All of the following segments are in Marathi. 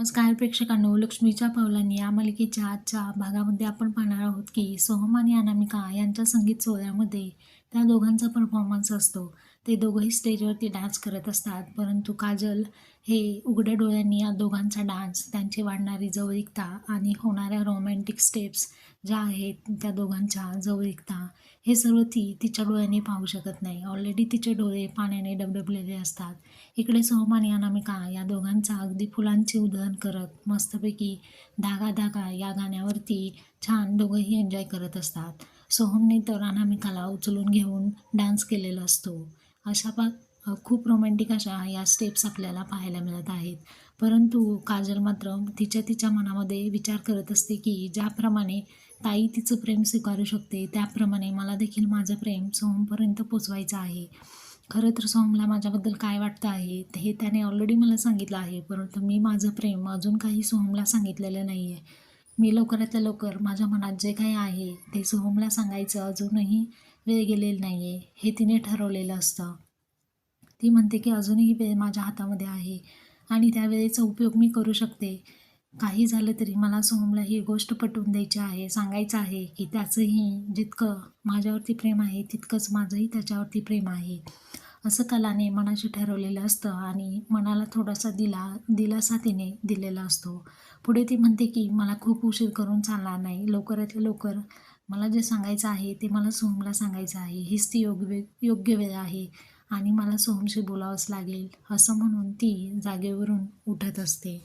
नमस्कार प्रेक्षकांनो लक्ष्मीच्या पावलांनी या मालिकेच्या आजच्या भागामध्ये आपण पाहणार आहोत की सोहम आणि अनामिका यांच्या संगीत सोहळ्यामध्ये त्या दोघांचा परफॉर्मन्स असतो. ते दोघंही स्टेजवरती डान्स करत असतात. परंतु काजल हे उघड्या डोळ्यांनी या दोघांचा डान्स त्यांची वाढणारी जवळिकता आणि होणाऱ्या रोमॅन्टिक स्टेप्स ज्या आहेत त्या दोघांच्या जवळीकता हे सर्व ती तिच्या डोळ्याने पाहू शकत नाही. ऑलरेडी तिचे डोळे पाण्याने डबडबलेले असतात. इकडे सोहमान या नामिका या दोघांचा अगदी फुलांचे उधळण करत मस्तपैकी धागा धागा या गाण्यावरती छान दोघंही एन्जॉय करत असतात. सोहमने तर अनामिकाला उचलून घेऊन डान्स केलेला असतो. अशा पा खूप रोमॅन्टिक अशा या स्टेप्स आपल्याला पाहायला मिळत आहेत. परंतु काजल मात्र तिच्या तिच्या मनामध्ये विचार करत असते की ज्याप्रमाणे ताई तिचं प्रेम स्वीकारू शकते त्याप्रमाणे मला देखील माझं प्रेम सोहमपर्यंत पोचवायचं आहे. खरं तर सोहमला माझ्याबद्दल काय वाटतं आहे हे त्याने ऑलरेडी मला सांगितलं आहे परंतु मी माझं प्रेम अजून काही सोहमला सांगितलेलं नाही आहे मी लवकरातल्या लवकर माझ्या मनात जे काही आहे ते सोहमला सांगायचं अजूनही वेळ गेलेला नाही आहे हे तिने ठरवलेलं असतं. ती म्हणते की अजूनही वेळ माझ्या हातामध्ये आहे आणि त्या वेळेचा उपयोग मी करू शकते. काही झालं तरी मला सोहमला ही गोष्ट पटवून द्यायची आहे सांगायचं आहे की त्याचंही जितकं माझ्यावरती प्रेम आहे तितकंच माझंही त्याच्यावरती प्रेम आहे. असं कलाने मनाशी ठरवलेलं असतं आणि मनाला थोडासा दिला दिलासा तिने दिलेला असतो. पुढे ती म्हणते की मला खूप उशीर करून चालणार नाही. लवकरात लवकर मला जे सांगायचं आहे ते मला सोहमला सांगायचं आहे. हीच ती योग्य योग्य वेळ आहे आणि मला सोहमशी बोलावंच लागेल असं म्हणून ती जागेवरून उठत असते.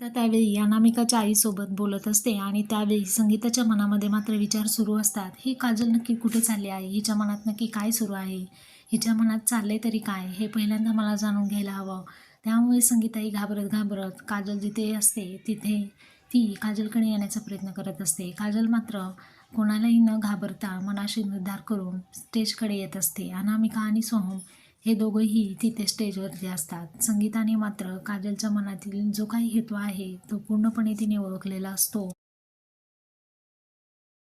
तर त्यावेळी अनामिकाच्या आईसोबत बोलत असते आणि त्यावेळी संगीताच्या मनामध्ये मात्र विचार सुरू असतात. ही काजल नक्की कुठे चालली आहे? हिच्या मनात नक्की काय सुरू आहे? हिच्या मनात चालले तरी काय? हे पहिल्यांदा मला जाणून घ्यायला हवं. त्यामुळे संगीताई घाबरत घाबरत काजल जिथे असते तिथे ती काजलकडे येण्याचा प्रयत्न करत असते. काजल मात्र कोणालाही न घाबरता मनाशी निर्धार करून स्टेजकडे येत असते. अनामिका आणि सोहम हे दोघंही तिथे स्टेजवरती असतात. संगीताने मात्र काजलच्या मनातील जो काही हेतू आहे तो पूर्णपणे तिने ओळखलेला असतो.